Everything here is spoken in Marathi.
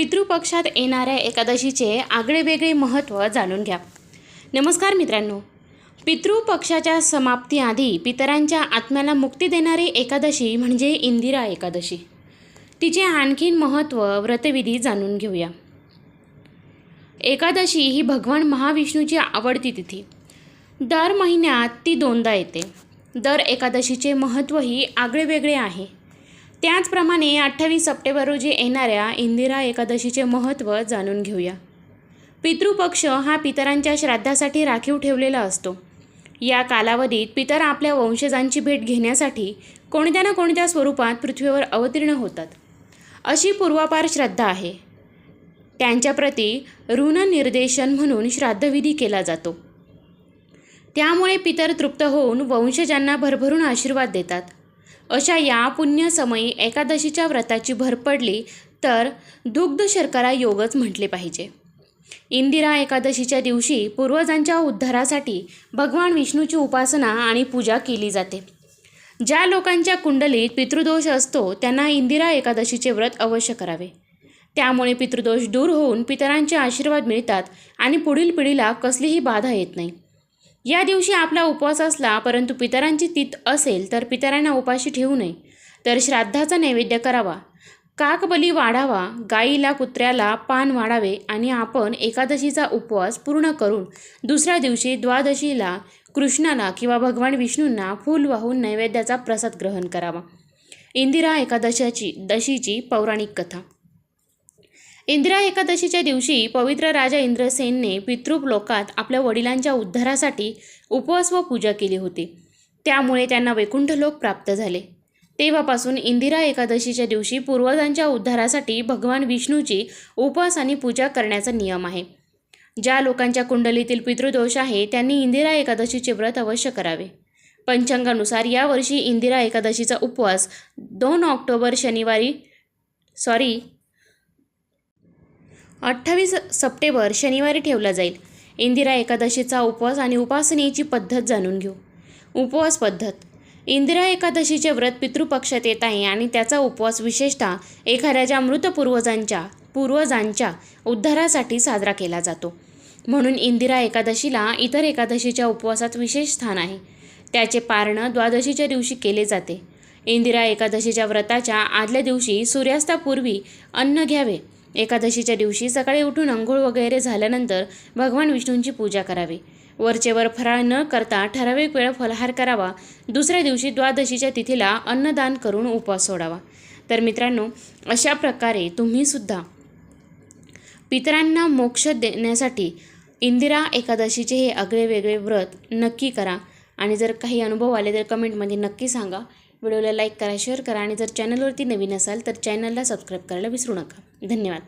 पितृपक्षात येणाऱ्या एकादशीचे आगळेवेगळे महत्त्व जाणून घ्या. नमस्कार मित्रांनो. पितृपक्षाच्या समाप्तीआधी पितरांच्या आत्म्याला मुक्ती देणारी एकादशी म्हणजे इंदिरा एकादशी. तिचे आणखीन महत्त्व व्रतविधी जाणून घेऊया. एकादशी ही भगवान महाविष्णूची आवडती तिथी. दर महिन्यात ती दोनदा येते. दर एकादशीचे महत्त्वही आगळेवेगळे आहे. त्याचप्रमाणे अठ्ठावीस सप्टेंबर रोजी येणाऱ्या इंदिरा एकादशीचे महत्त्व जाणून घेऊया. पितृपक्ष हा पितरांच्या श्राद्धासाठी राखीव ठेवलेला असतो. या कालावधीत पितर आपल्या वंशजांची भेट घेण्यासाठी कोणत्या ना कोणत्या स्वरूपात पृथ्वीवर अवतीर्ण होतात. अशी पूर्वापार श्रद्धा आहे. त्यांच्याप्रती ऋणनिर्देशन म्हणून श्राद्धविधी केला जातो. त्यामुळे पितर तृप्त होऊन वंशजांना भरभरून आशीर्वाद देतात. अशा या पुण्यसमयी एकादशीच्या व्रताची भर पडली तर दुग्ध शर्करा योगच म्हटले पाहिजे. इंदिरा एकादशीच्या दिवशी पूर्वजांच्या उद्धारासाठी भगवान विष्णूची उपासना आणि पूजा केली जाते. ज्या लोकांच्या कुंडलीत पितृदोष असतो त्यांना इंदिरा एकादशीचे व्रत अवश्य करावे. त्यामुळे पितृदोष दूर होऊन पितरांचे आशीर्वाद मिळतात आणि पुढील पिढीला कसलीही बाधा येत नाही. या दिवशी आपला उपवास असला परंतु पितरांची तीत असेल तर पितरांना उपाशी ठेवू नये. तर श्राद्धाचा नैवेद्य करावा. काकबली वाढावा. गाईला कुत्र्याला पान वाढावे आणि आपण एकादशीचा उपवास पूर्ण करून दुसऱ्या दिवशी द्वादशीला कृष्णाला किंवा भगवान विष्णूंना फूल वाहून नैवेद्याचा प्रसाद ग्रहण करावा. इंदिरा एकादशाची दशीची पौराणिक कथा. इंदिरा एकादशीच्या दिवशी पवित्र राजा इंद्रसेनने पितृप लोकात आपल्या वडिलांच्या उद्धारासाठी उपवास व पूजा केली होती. त्यामुळे त्यांना वैकुंठ लोक प्राप्त झाले. तेव्हापासून इंदिरा एकादशीच्या दिवशी पूर्वजांच्या उद्धारासाठी भगवान विष्णूची उपवास आणि पूजा करण्याचा नियम आहे. ज्या लोकांच्या कुंडलीतील पितृदोष आहे त्यांनी इंदिरा एकादशीचे व्रत अवश्य करावे. पंचांगानुसार यावर्षी इंदिरा एकादशीचा उपवास दोन ऑक्टोबर शनिवारी सॉरी अठ्ठावीस सप्टेंबर शनिवारी ठेवला जाईल. इंदिरा एकादशीचा उपवास आणि उपासनेची पद्धत जाणून घेऊ. उपवास पद्धत. इंदिरा एकादशीचे व्रत पितृपक्षात येत आहे आणि त्याचा उपवास विशेषतः एखाद्याच्या मृत पूर्वजांच्या पूर्वजांच्या उद्धारासाठी साजरा केला जातो. म्हणून इंदिरा एकादशीला इतर एकादशीच्या उपवासात विशेष स्थान आहे. त्याचे पारणं द्वादशीच्या दिवशी केले जाते. इंदिरा एकादशीच्या व्रताच्या आदल्या दिवशी सूर्यास्तापूर्वी अन्न घ्यावे. एकादशीच्या दिवशी सकाळी उठून अंघोळ वगैरे झाल्यानंतर भगवान विष्णूंची पूजा करावी. वरचेवर फराळ न करता ठराविक वेळ फलाहार करावा. दुसऱ्या दिवशी द्वादशीच्या तिथीला अन्नदान करून उपवास सोडावा. तर मित्रांनो अशा प्रकारे तुम्हीसुद्धा पितरांना मोक्ष देण्यासाठी इंदिरा एकादशीचे हे आगळे वेगळे व्रत नक्की करा. आणि जर काही अनुभव आले तर कमेंटमध्ये नक्की सांगा. व्हिडिओला लाईक करा शेअर करा आणि जर चॅनलवरती नवीन असाल तर चॅनलला सबस्क्राईब करायला विसरू नका. धन्यवाद.